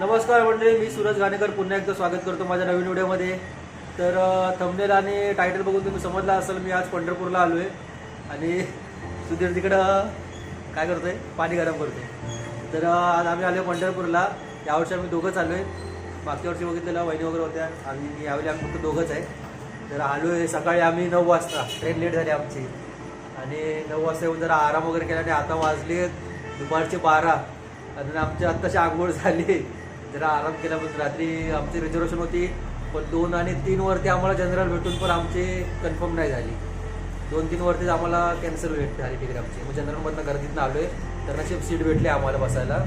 नमस्कार मंडळी मी सूरज गाणेकर पुन्हा एकदा स्वागत करतो माझ्या नवीन व्हिडिओमध्ये. तर थंबनेल आणि टायटल बघून तुम्ही समजला असेल मी आज पंढरपूरला आलो आहे आणि सुधीर तिकडं काय करतो आहे पाणी गरम करतोय. तर आज आम्ही आलो पंढरपूरला. यावर्षी आम्ही दोघंच आलो आहे मागच्या वर्षी बघितलेलं वहिनी वगैरे होत्या. आणि यावेळी आम्ही फक्त दोघंच आहे. तर आलो आहे सकाळी आम्ही नऊ वाजता. ट्रेन लेट झाली आमची. आणि नऊ वाजता येऊन जरा आराम वगैरे केला आणि आता वाजले दुपारचे बारा. आणि आमची आत्ताशी आंघोळ झाली. जरा आराम केला पण रात्री आमची रिझर्वेशन होती. पण दोन आणि तीन वरती आम्हाला जनरल भेटून पण आमची कन्फर्म नाही झाली. दोन तीन वरतीच आम्हाला कॅन्सल भेट झाली तिकडे आमची. मग जनरलमधनं गर्दीतनं आलो आहे तर नशीब सीट भेटली आम्हाला बसायला.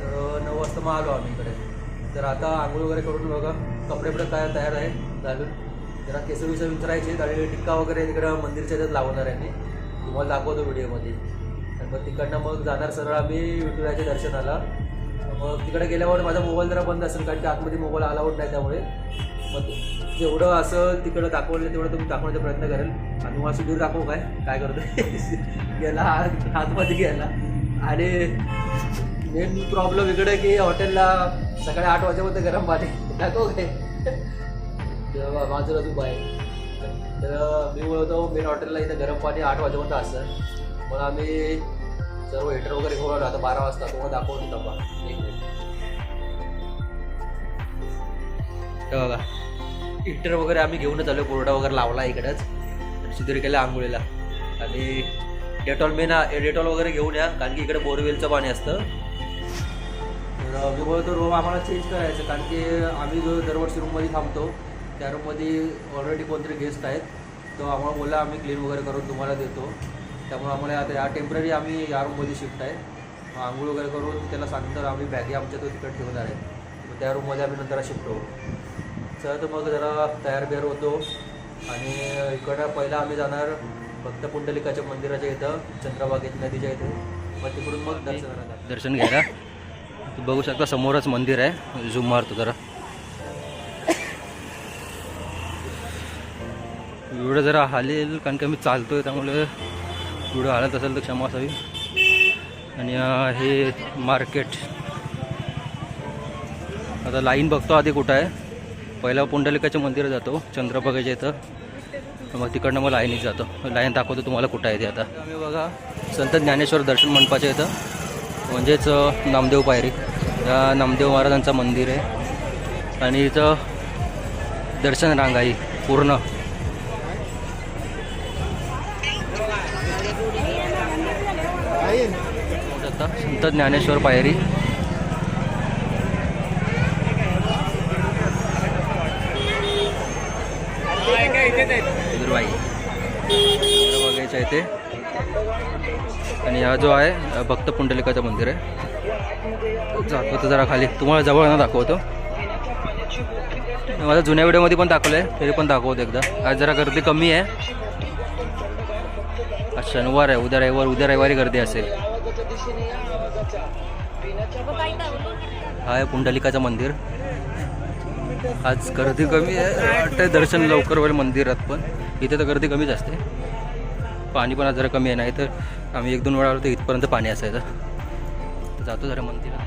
तर नऊ वाजता मग आलो आम्ही इकडे. तर आता आंघोळ वगैरे करून बघा. कपडे बिपडे काय तयार आहे घालून. जरा केस विसर विचारायचे. गाडी टिक्का वगैरे तिकडं मंदिरच्या याच्यात लावणार आहे मी. तुम्हाला दाखवतो व्हिडिओमध्ये आणि मग तिकडनं मग जाणार सरळ आम्ही विठुराच्या दर्शनाला. मग तिकडे गेल्यावर माझा मोबाईल जरा बंद असेल कारण की आतमध्ये मोबाईल अलाउड नाही त्यामुळे. मग जेवढं असं तिकडं दाखवलं तेवढं तुम्ही दाखवण्याचा प्रयत्न करेल. आणि तुम्हाला सुधीर दाखवू काय? काय करतो गेला आतमध्ये गेला. आणि मेन प्रॉब्लेम इकडे की हॉटेलला सकाळी आठ वाजेपर्यंत गरम पाणी दाखव काय? माझं अजून आहे तर मी बोलतो मेन हॉटेलला इथं गरम पाणी आठ वाजेपर्यंत असतं. मग आम्ही सर्व हिटर वगैरे घेऊन आता बारा वाजता तुम्हाला दाखवतो डबा एक मिनिट बघा हिटर वगैरे आम्ही घेऊनच आलो कोरडा वगैरे लावला इकडंच. आणि सुधीर केला आंघोळीला. आणि डेटॉल मेन डेटॉल वगैरे घेऊन या कारण की इकडे बोरवेलचं पाणी असतं. तर मी बोलतो रूम आम्हाला चेंज करायचं कारण की आम्ही जो दरवर्षी रूममध्ये थांबतो त्या रूममध्ये ऑलरेडी कोणतरी गेस्ट आहेत. तो आम्हाला बोला आम्ही क्लीन वगैरे करून तुम्हाला देतो. त्यामुळे आम्हाला आता या टेंपररी आम्ही या रूममध्ये शिफ्ट आहे. मग आंघोळ वगैरे करून त्याला सांगतो आम्ही बॅगी आमच्या तो तिकडे ठेवणार आहे. मग त्या रूममध्ये आम्ही नंतर शिफ्ट होऊ. तर मग जरा तयार बियार होतो. आणि इकडं पहिला आम्ही जाणार भक्त पुंडलिकाच्या मंदिराच्या इथं चंद्रबागेत नदीच्या इथे. मग तिकडून मग दर्शनाला दर्शन घ्यायला. तू बघू शकता समोरच मंदिर आहे. झूम मारतो जरा. एवढं जरा हालेल कारण की आम्ही चालतोय त्यामुळे पुढं हलत असेल तर क्षमा असावी. आणि हे मार्केट. आता लाईन बघतो आधी कुठं आहे. पहिला पुंडलिकाच्या मंदिरात जातो. चंद्रभागेच्या इथं. मग तिकडनं मग लाईनीत जातो. लाईन दाखवतो तुम्हाला कुठं आहे ते आता. आम्ही बघा संत ज्ञानेश्वर दर्शन मंडपाच्या इथं. म्हणजेच नामदेव पायरी. या नामदेव महाराजांचं मंदिर आहे. आणि इथं दर्शन रांग आहे पूर्ण. आता संत ज्ञानेश्वर पायरी. बघायचं आहे ते. आणि हा जो आहे भक्त पुंडलिकाचं मंदिर आहे. दाखवतो जरा खाली. तुम्हाला जवळ ना दाखवतो. माझ्या जुन्या व्हिडिओमध्ये पण दाखवलं आहे तरी पण दाखवतो एकदा. आज जरा गर्दी कमी आहे. आज शनिवार आहे उद्या रविवार उद्या रविवारी गर्दी असेल. हा आहे पुंडलिकाचं मंदिर. आज गर्दी कमी आहे. वाटतं दर्शन लवकर होईल मंदिरात पण. इथे तर गर्दी कमीच असते. पाणी पण आज जरा कमी आहे. नाही तर आम्ही एक दोन वेळा आलो तर इथपर्यंत पाणी असायचं. तर जातो जरा मंदिरात.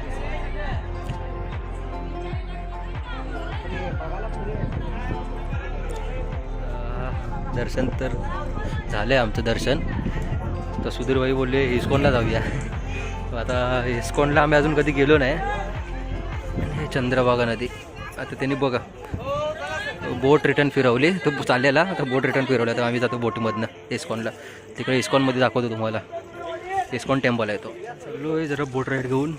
दर्शन तर झालं आहे आमचं दर्शन. तर सुधीरबाई बोलले इस्कॉनला जाऊया. आता इस्कॉनला आम्ही अजून कधी गेलो नाही. हे चंद्रभागा नदी. आता त्यांनी बघा बोट रिटर्न फिरवली. तो चाललेला आता बोट रिटर्न फिरवला. तर आम्ही जातो बोटीमधनं इस्कॉनला. तिकडे इस्कॉनमध्ये दाखवतो तुम्हाला. इस्कॉन टेम्पल आहे तो. चाललो आहे जरा बोट राईड घेऊन.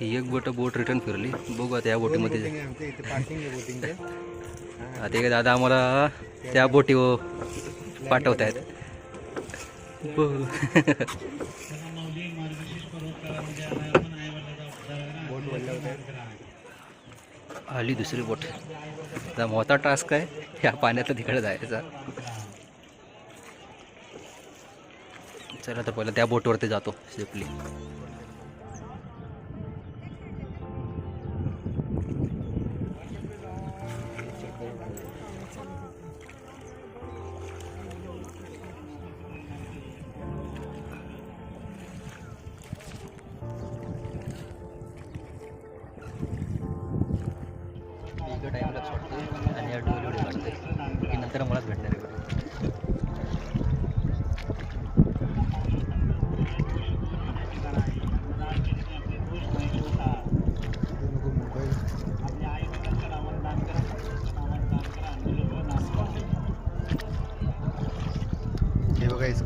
ही एक बोट बोट रिटर्न फिरली. बघू आता या बोटीमध्ये. आता दादा आम्हाला त्या बोटीवर पाठवत आहेत आली दुसरी बोट. आता मोठा टास्क आहे ह्या पाण्यात तिकडे जायचा. चला तर पहिलं त्या बोटवरती जातो सेफली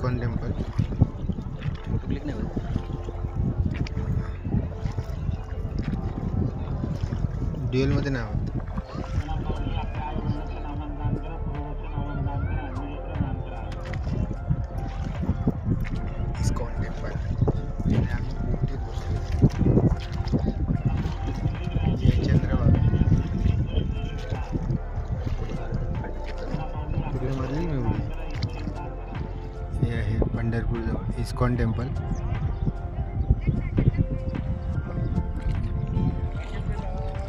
इस्कॉन टेम्पल? क्लिक नाही होत ड्युएलमध्ये नाही इकॉन इस्कॉन टेम्पल.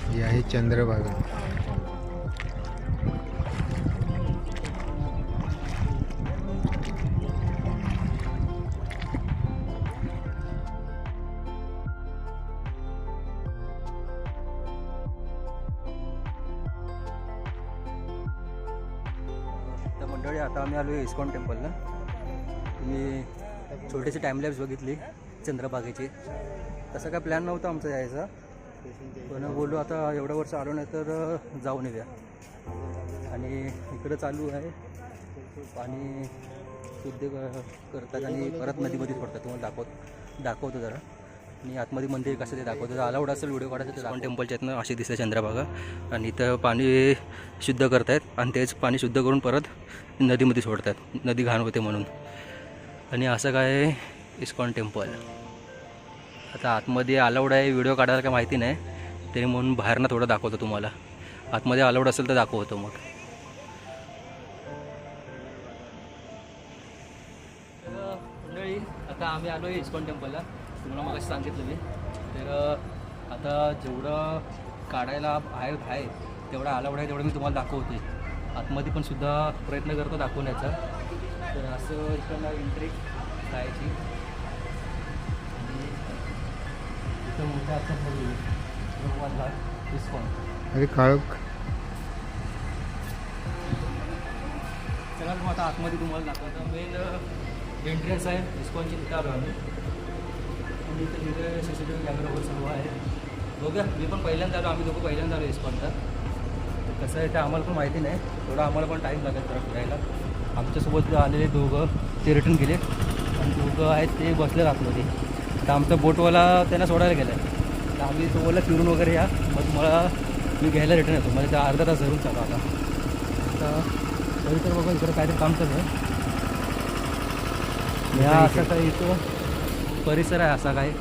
ही आहे चंद्रभागा. तर मंडळी आता आम्ही आलो आहे इस्कॉन टेम्पलला. तुम्ही छोटीशी टाईमलॅब्स बघितली चंद्रबागेची तसा काय प्लॅन नव्हता आमचा यायचा. पण बोललो आता एवढं वर्ष आलो नाही तर जाऊन येऊया आणि इकडं चालू आहे. पाणी शुद्ध क- करतात आणि परत नदीमध्ये सोडतात. तुम्हाला दाखवत दाखवतो जरा. आणि आतमध्ये मंदिर कसं ते दाखवतो. अलाउड असेल व्हिडिओ काढायचं तर टेम्पलच्या इथनं अशी दिसते चंद्रभागा. आणि इथं पाणी शुद्ध करतायत. आणि तेच पाणी शुद्ध करून परत नदीमध्ये सोडतात नदी घाण होते म्हणून. आणि असं काय इस्कॉन टेम्पल. आता आतमध्ये अलाउड आहे व्हिडिओ काढायला काय माहिती नाही. तरी म्हणून बाहेरनं थोडं दाखवतो तुम्हाला. आतमध्ये अलाउड असेल तर दाखवतो मग. मंडळी आता आम्ही आलो आहे इस्कॉन टेम्पलला. तुम्हाला मग सांगितलं मी. तर आता जेवढं काढायला बाहेर आहे तेवढं अलाउड आहे तेवढं मी तुम्हाला दाखवते आतमध्ये पण सुद्धा प्रयत्न करतो दाखवण्याचा. तर असं इकडनं एंट्री जायची. इथं मोठ्या असं बघू इस्कॉन अरे काळोख चला मग आता आतमध्ये तुम्हाला दाखवतो. मेन एंट्रन्स आहे. इस्कॉनची तिथं आलो आम्ही. आणि इथं तिथे C C T V camera वगैरे सर्व आहे. बघूया मी पण पहिल्यांदा आलो. आम्ही दोघं पहिल्यांदा आलो तर कसं आहे ते आम्हाला पण माहिती नाही. थोडं आम्हाला पण टाईम लागेल जरा फिरायला. आमच्यासोबत आलेले दोघं ते रिटर्न गेले. आणि दोघं आहेत ते बसले आतमध्ये. तर आमचा बोटवाला त्यांना सोडायला गेला तर आम्ही तो बोलला फिरून वगैरे या. मग तुम्हाला मी घ्यायला रिटर्न येतो. म्हणजे त्या अर्धा तास धरून चालू आता. तरी तर बघा इकडं काहीतरी काम चालू आहे. या असा काही इथं परिसर आहे असा काही.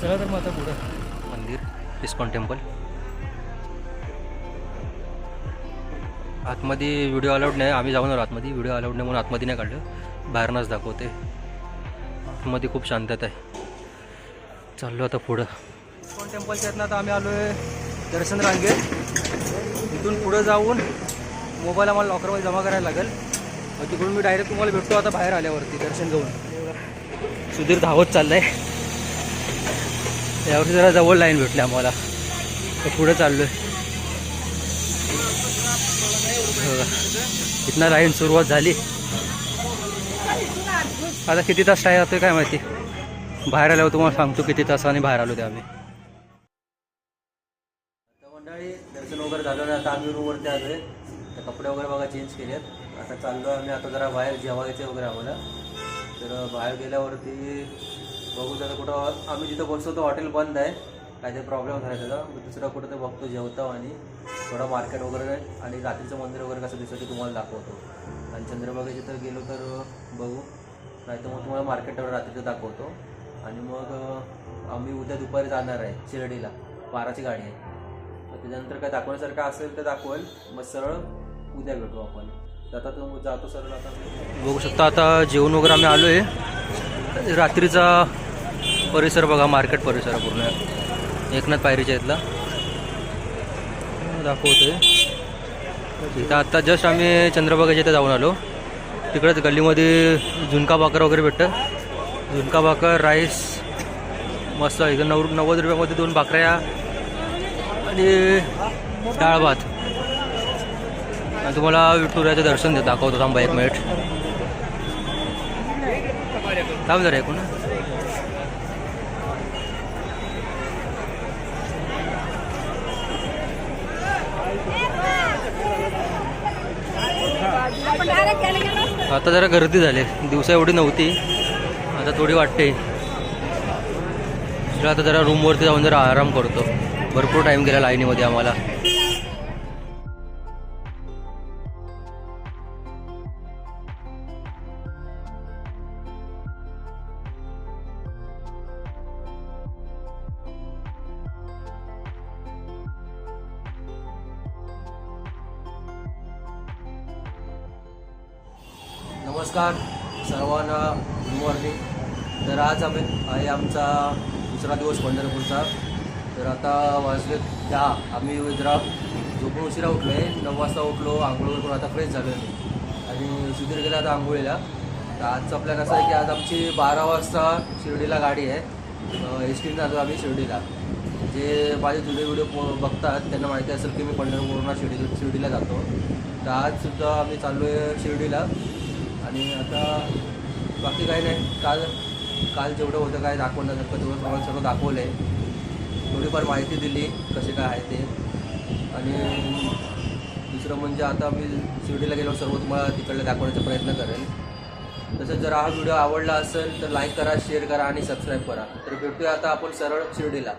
चला तर मग आता पुढं. मंदिर इस्कॉन टेम्पल. आतमध्ये व्हिडिओ अलाउड नाही आम्ही जाऊन आलो आतमध्ये. व्हिडिओ अलाउड नाही म्हणून आतमध्ये नाही काढलं. बाहेरनंच दाखवते. आतमध्ये खूप शांतता आहे. चाललो आता पुढं. इस्कॉन टेम्पलच्या आता आम्ही आलो आहे दर्शन रांगेत. इथून पुढं जाऊन मोबाईल आम्हाला लॉकरमध्ये जमा करायला लागेल. मग तिकडून मी डायरेक्ट तुम्हाला भेटतो आता बाहेर आल्यावरती दर्शन घेऊन. सुधीर धावत चाललाय. यावर्षी जरा जवळ लाईन भेटली आम्हाला. तर पुढं चाललो आहे इथनं लाईन सुरुवात झाली. आता किती तास टाय जातोय काय माहिती? बाहेर आल्यावर तुम्हाला सांगतो किती तासाने बाहेर आलो ते आम्ही. मंडळी दर्शन वगैरे झालं आता आम्ही रूमवरती आहे तर कपडे वगैरे बघा चेंज केलेत. आता चाललो आम्ही आता जरा बाहेर जेवायचे वगैरे आम्हाला. तर बाहेर गेल्यावरती बघू जरा कुठं आम्ही जिथं बसतो तो हॉटेल बंद आहे. काहीतरी प्रॉब्लेम झाला त्याचा. मग दुसरा कुठं ते बघतो जेवतो आणि थोडं मार्केट वगैरे आणि रात्रीचं मंदिर वगैरे कसं दिसतं ते तुम्हाला दाखवतो. आणि चंद्रभागा जिथं गेलो तर बघू. नाही तर मग तुम्हाला मार्केट रात्रीचं दाखवतो. आणि मग आम्ही उद्या दुपारी जाणार आहे शिर्डीला. बाराची गाडी आहे. त्याच्यानंतर काय दाखवण्यासारखं असेल तर दाखवेल. मग सरळ उद्या भेटू आपण. आता तो जातो सरळ आता. बघू शकता आता जेवण वगैरे आम्ही आलो आहे रात्रीचा परिसर बघा मार्केट परिसर पूर्ण. एकनाथ पायरीच्या इथला. दाखवतोय. इथं आत्ता जस्ट आम्ही चंद्रभागाच्या इथं जाऊन आलो. तिकडेच गल्लीमध्ये झुणका भाकर वगैरे भेटतं. झुणका भाकर राईस मस्त इथं नऊ नव्वद रुपयामध्ये दोन भाकऱ्या आणि डाळ भात. आणि तुम्हाला विठुराचं दर्शन दे दाखवतो थांबा एक मिनिट चालू जरा ऐकून आता जरा गर्दी झाली. दिवसा एवढी नव्हती. आता थोडी वाटते. आता जरा रूमवरती जाऊन जरा आराम करतो. भरपूर टाईम गेला लाईनीमध्ये आम्हाला. नमस्कार सर्वांना गुड मॉर्निंग तर आज आम्ही आहे आमचा दुसरा दिवस पंढरपूरचा. तर आता वाजले दहा. आम्ही जरा झोपून उशिरा उठलो आहे नऊ वाजता उठलो आंघोळीवर करून आता फ्रेश झालो आहे आणि सुधीर गेला आता आंघोळीला. तर आजचा प्लॅन असा आहे की आज आमची बारा वाजता शिर्डीला गाडी आहे. एस टीने जातो आम्ही शिर्डीला. जे माझे जुने व्हिडिओ पो- बघतात त्यांना माहिती असेल की मी पंढरपूरला शिर्डी शिर्डीला जातो. तर आजसुद्धा आम्ही चाललो आहे शिर्डीला. आणि आता बाकी काही नाही. काल काल जेवढं होतं काय दाखवण्यासारखं तेवढं तुम्हाला सगळं दाखवलं आहे थोडीफार माहिती दिली कसे काय आहे ते. आणि दुसरं म्हणजे आता मी शिर्डीला गेलो सर्व तुम्हाला तिकडलं दाखवण्याचा प्रयत्न करेन. तसंच जर हा व्हिडिओ आवडला असेल तर लाईक करा शेअर करा आणि सबस्क्राईब करा. तर भेटूया आता आपण सरळ शिर्डीला.